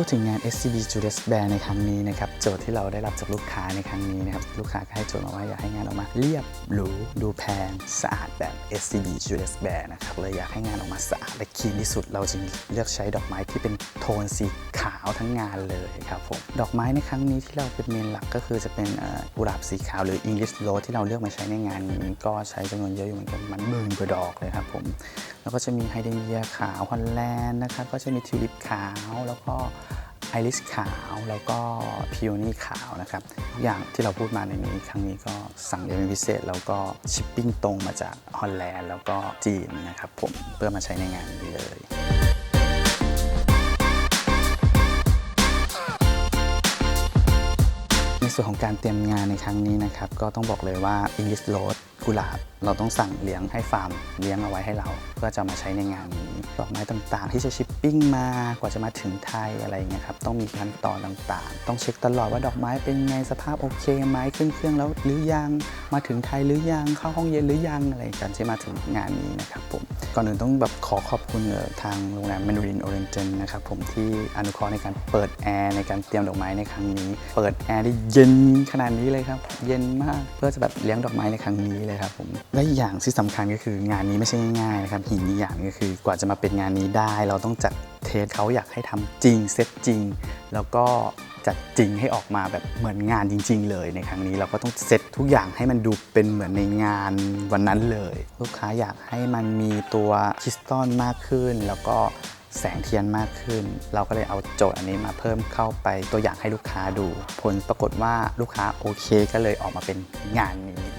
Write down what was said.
พูดถึงงาน SCB Julius Bear ในครั้งนี้นะครับ โจทย์ที่เราได้รับจากลูกค้าในครั้งนี้นะครับ ลูกค้าก็ให้โจทย์มาว่าอยากให้งานออกมา เรียบหรูดูแพงสะอาดแบบ SCB Julius Bear นะครับเลยอยากให้งานออกมาสะอาดและคลีนที่สุด เราจึงเลือกใช้ดอกไม้ที่เป็นโทนสีขาวทั้งงานเลยครับผมดอกไม้ในครั้งนี้ที่เราเป็นเมนหลักก็คือจะเป็นอ่อกุหลาบสีขาวหรือ English Rose ที่เราเลือกมาใช้ในงานนี้ก็ใช้จำนวนเยอะอยู่เหมือนกันมันหมื่นกว่าดอกเลยครับผม ก็จะมีไฮเดรนเยียขาวฮอลแลนด์นะครับก็จะมีทิวลิปขาวแล้วก็ไอริสขาวแล้วก็พิโอนี่ขาวนะครับทุกอย่างที่เราพูดมาในนี้ครั้งนี้ก็สั่งเยอะเป็นพิเศษ แล้วก็ชิปปิ้งตรงมาจากฮอลแลนด์แล้วก็จีนนะครับผมเพื่อมาใช้ในงานนี้เลยในส่วนของการเตรียมงานในครั้งนี้นะครับ ก็ต้องบอกเลยว่า English Rose กุหลาบเราต้องสั่งเลี้ยงให้ฟาร์มเลี้ยงเอาไว้ให้เราเพื่อจะมาใช้ในงานนี้ดอกไม้ต่างๆ ที่จะชิปปิ้งมากว่าจะมาถึงไทยอะไรเงี้ยครับต้องมีขั้นตอนต่างๆ ต้องเช็คตลอดว่าดอกไม้เป็นไงสภาพโอเคไหมขึ้นเครื่องแล้วหรือยังมาถึงไทยหรือยังเข้าห้องเย็นหรือยังอะไรกันที่มาถึงงานนี้นะครับผมก่อนอื่นต้องแบบขอขอบคุณทางโรงแรมแมนดารินโอเรนเจนนะครับผมที่อนุเคราะห์ในการเปิดแอร์ในการเตรียมดอกไม้ในครั้งนี้ เปิดแอร์ได้เย็นขนาดนี้เลยครับเย็นมากเพื่อจะแบบเลี้ยงดอกไม้ในครั้งนี้เลยครับผมและอีกอย่างที่สำคัญก็คืองานนี้ไม่ใช่ง่ายๆนะครับหินอีกอย่างก็คือกว่าจะมาเป็นงานนี้ได้ เราต้องจัดเทสเขาอยากให้ทำจริงเซตจริง แล้วก็จัดจริงให้ออกมาแบบเหมือนงานจริง ๆ เลยในครั้งนี้เราก็ต้องเซตทุกอย่างให้มันดูเป็นเหมือนในงานวันนั้นเลย ลูกค้าอยากให้มันมีตัวคริสตัลมากขึ้น แล้วก็แสงเทียนมากขึ้น เราก็เลยเอาโจทย์อันนี้มาเพิ่มเข้าไปตัวอย่างให้ลูกค้าดู ผลปรากฏว่าลูกค้าโอเคก็เลยออกมาเป็นงานนี้